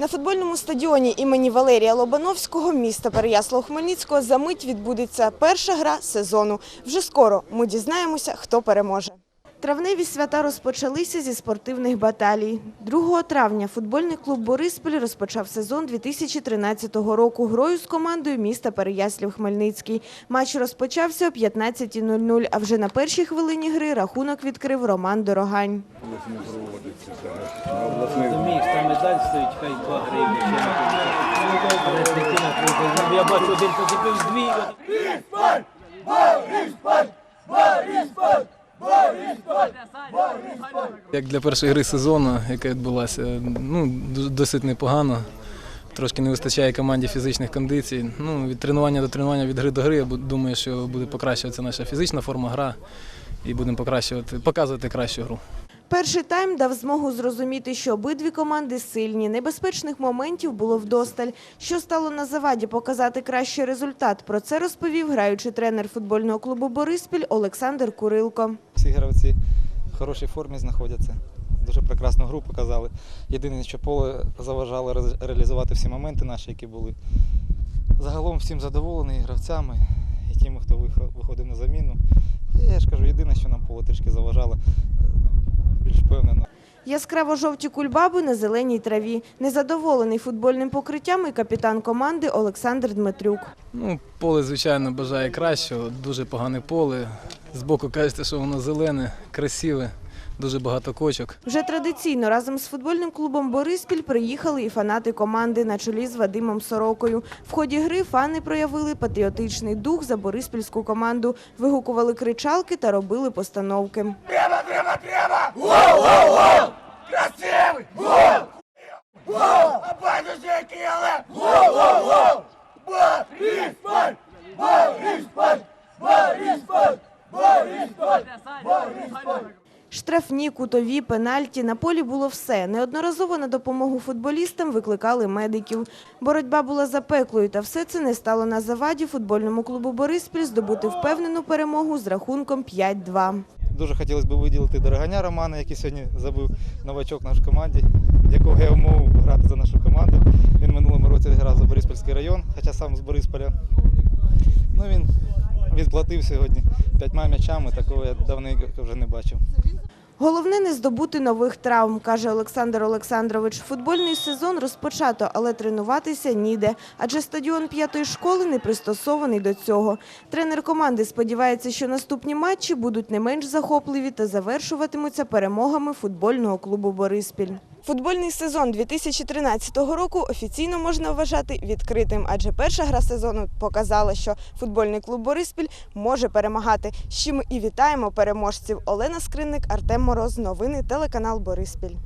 На футбольному стадіоні імені Валерія Лобановського міста Переяслав-Хмельницького за мить відбудеться перша гра сезону. Вже скоро ми дізнаємося, хто переможе. Травневі свята розпочалися зі спортивних баталій. 2 травня футбольний клуб «Бориспіль» розпочав сезон 2013 року грою з командою міста Переяслав-Хмельницький. Матч розпочався о 15.00, а вже на першій хвилині гри рахунок відкрив Роман Дорогань. Розумієш, там медаль стоїть, хай 2 гривні на Я бачу, один позабив з дві. Як для першої гри сезону, яка відбулася, ну досить непогано. Трошки не вистачає команді фізичних кондицій. Ну, від тренування до тренування, від гри до гри, я думаю, що буде покращуватися наша фізична форма гра і будемо покращувати, показувати кращу гру. Перший тайм дав змогу зрозуміти, що обидві команди сильні. Небезпечних моментів було вдосталь. Що стало на заваді показати кращий результат? Про це розповів граючий тренер футбольного клубу Бориспіль Олександр Курилко. Всі гравці в хорошій формі знаходяться. Дуже прекрасну гру показали. Єдине, що поле заважало реалізувати всі моменти наші, які були. Загалом всім задоволений гравцями і тими, хто виходив на заміну. Я ж кажу, єдине, що нам поле трішки заважало, більш впевнено. Яскраво жовті кульбаби на зеленій траві. Незадоволений футбольним покриттям і капітан команди Олександр Дмитрюк. Ну, поле, звичайно, бажає кращого, дуже погане поле. Збоку кажете, що воно зелене, красиве, дуже багато кочок. Вже традиційно разом з футбольним клубом Бориспіль приїхали і фанати команди на чолі з Вадимом Сорокою. В ході гри фани проявили патріотичний дух за бориспільську команду, вигукували кричалки та робили постановки. Штрафні, кутові, пенальті. На полі було все. Неодноразово на допомогу футболістам викликали медиків. Боротьба була запеклою, та все це не стало на заваді. Футбольному клубу «Бориспіль» здобути впевнену перемогу з рахунком 5-2. Дуже хотілося б виділити дороганя Романа, який сьогодні забив новачок в нашій команді, якого я умовив грати за нашу команду. Він минулому році грав за Бориспільський район, хоча сам з Борисполя. Ну він відплатив сьогодні п'ятьма м'ячами, такого я давненько вже не бачив. Головне не здобути нових травм, каже Олександр Олександрович. Футбольний сезон розпочато, але тренуватися ніде, адже стадіон п'ятої школи не пристосований до цього. Тренер команди сподівається, що наступні матчі будуть не менш захопливі та завершуватимуться перемогами футбольного клубу Бориспіль. Футбольний сезон 2013 року офіційно можна вважати відкритим, адже перша гра сезону показала, що футбольний клуб Бориспіль може перемагати. З чим і вітаємо переможців. Олена Скринник, Артем Мороз. Новини телеканал Бориспіль.